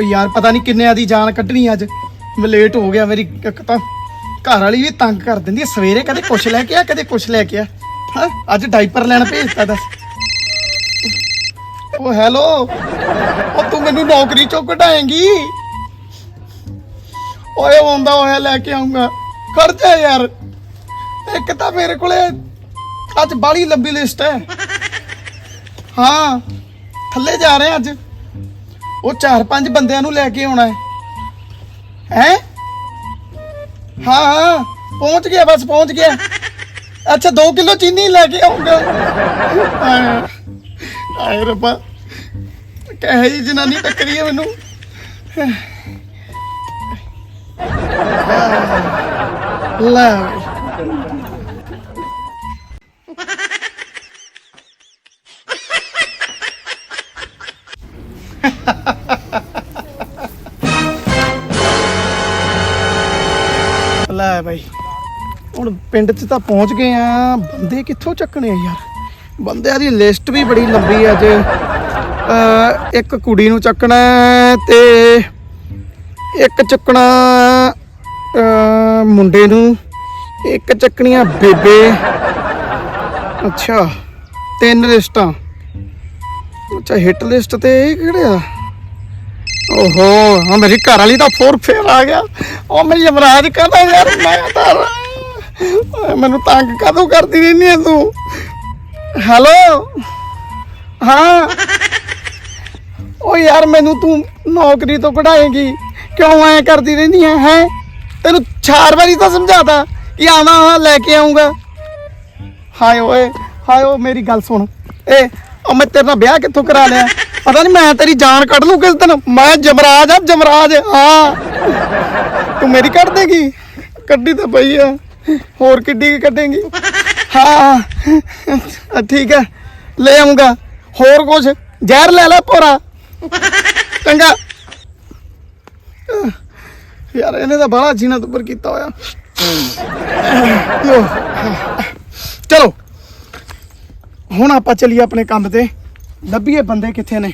ਓ ਯਾਰ, ਪਤਾ ਨਹੀਂ ਕਿੰਨਿਆਂ ਦੀ ਜਾਨ ਕੱਢਣੀ ਅੱਜ। ਮੈਂ ਲੇਟ ਹੋ ਗਿਆ ਮੇਰੀ ਇੱਕ ਤਾਂ। ਘਰ ਵਾਲੀ ਵੀ ਤੰਗ ਕਰ ਦਿੰਦੀ ਹੈ, ਸਵੇਰੇ ਕਦੇ ਕੁਛ ਲੈ ਕੇ ਆ, ਕਦੇ ਕੁਛ ਲੈ ਕੇ ਆ। ਹਾਂ? ਅੱਜ ਡਾਈਪਰ ਲੈਣ ਭੇਜਤਾ ਦੱਸ। ਓ ਹੈਲੋ ਓ ਤੂੰ ਮੈਨੂੰ ਨੌਕਰੀ ਚੋਂ ਕਢਾਏਂਗੀ? ਓਏ ਆਉਂਦਾ ਹੋਇਆ ਲੈ ਕੇ ਆਉਂਗਾ ਖਰਚਾ ਯਾਰ। ਇੱਕ ਤਾਂ ਮੇਰੇ ਕੋਲੇ ਅੱਜ ਬਾਲੀ ਲੰਬੀ ਲਿਸਟ ਹੈ। ਹਾਂ, ਥੱਲੇ ਜਾ ਰਹੇ ਅੱਜ। ਉਹ ਚਾਰ ਪੰਜ ਬੰਦਿਆਂ ਨੂੰ ਲੈ ਕੇ ਆਉਣਾ ਹੈ। ਹੈ? ਹਾਂ ਹਾਂ, ਪਹੁੰਚ ਗਿਆ, ਬਸ ਪਹੁੰਚ ਗਿਆ। ਅੱਛਾ 2 ਕਿਲੋ ਚੀਨੀ ਲੈ ਕੇ ਆਉਂਗਾ। ਆਏ ਆਏ ਰੱਬਾ। ਕਹੇ ਜੀ ਜਨਾਨੀ ਟੱਕਰੀ ਹੈ ਮੈਨੂੰ। ਲੈ ਲੈ ਬਾਈ। ਹੁਣ ਪਿੰਡ 'ਚ ਤਾਂ ਪਹੁੰਚ ਗਏ ਆ। ਬੰਦੇ ਕਿੱਥੋਂ ਚੱਕਣੇ ਆ ਯਾਰ? ਬੰਦਿਆਂ ਦੀ ਲਿਸਟ ਵੀ ਬੜੀ ਲੰਬੀ ਹੈ ਅੱਜ। ਇੱਕ ਕੁੜੀ ਨੂੰ ਚੱਕਣਾ ਹੈ ਤੇ ਇੱਕ ਚੱਕਣਾ ਮੁੰਡੇ ਨੂੰ, ਇੱਕ ਚੱਕਣੀਆਂ ਬੇਬੇ। ਅੱਛਾ, ਤਿੰਨ ਲਿਸਟਾਂ। ਅੱਛਾ ਹਿੱਟ ਲਿਸਟ ਤੇ ਇਹ ਕਿਹੜੇ ਆ? ਓਹੋ ਹਾਂ ਮੇਰੀ ਘਰ ਵਾਲੀ ਦਾ ਫੋਰ ਫੇਰ ਆ ਗਿਆ। ਉਹ ਮੇਰੀ ਯਮਰਾਜ ਕਹਦਾ ਯਾਰ ਮੈਂ ਤਾਂ ਓਏ, ਮੈਨੂੰ ਤੰਗ ਕਦੋਂ ਕਰਦੀ ਰਹਿੰਦੀ ਐ ਤੂੰ? ਹੈਲੋ? ਹਾਂ? ਓ ਯਾਰ ਮੈਨੂੰ ਤੂੰ ਨੌਕਰੀ ਤੋਂ ਕਢਾਏਂਗੀ। ਕਿਉਂ ਐ ਕਰਦੀ ਰਹਿੰਦੀ ਐ ਹੈ? ਤੈਨੂੰ ਚਾਰ ਵਾਰੀ ਤਾਂ ਸਮਝਾਤਾ ਕਿ ਆਵਾਂ ਹਾਂ ਲੈ ਕੇ ਆਉਂਗਾ ਹਾਏ ਓਏ ਹਾਏ ਓ ਮੇਰੀ ਗੱਲ ਸੁਣ। ਏ ਉਹ ਮੈਂ ਤੇਰੇ ਨਾਲ ਵਿਆਹ ਕਿੱਥੋਂ ਕਰਾ ਲਿਆ? ਪਤਾ ਨਹੀਂ ਮੈਂ ਤੇਰੀ ਜਾਨ ਕੱਢ ਲੂੰ ਕਿਸ ਦਿਨ ਮੈਂ ਜਮਰਾਜ ਆ ਜਮਰਾਜ ਹਾਂ ਤੂੰ ਮੇਰੀ ਕੱਢ ਦੇਗੀ ਕੱਢੀ ਤਾਂ ਪਈ ਆ ਹੋਰ ਕਿੱਡੀ ਕੀ ਕੱਢੇਂਗੀ ਹਾਂ ਅ, ਠੀਕ ਹੈ ਲੈ ਆਉਂਗਾ ਹੋਰ ਕੁਝ ਜ਼ਹਿਰ ਲੈ ਲੈ ਭੋਰਾ ਚੰਗਾ ਯਾਰ ਇਹਨੇ ਤਾਂ ਬੜਾ ਜੀਣਾ ਉੱਪਰ ਕੀਤਾ ਹੋਇਆ ਚਲੋ ਹੁਣ ਆਪਾਂ ਚੱਲੀਏ ਆਪਣੇ ਕੰਮ ਤੇ ਲੱਭੀਏ ਬੰਦੇ ਕਿੱਥੇ ਨੇ?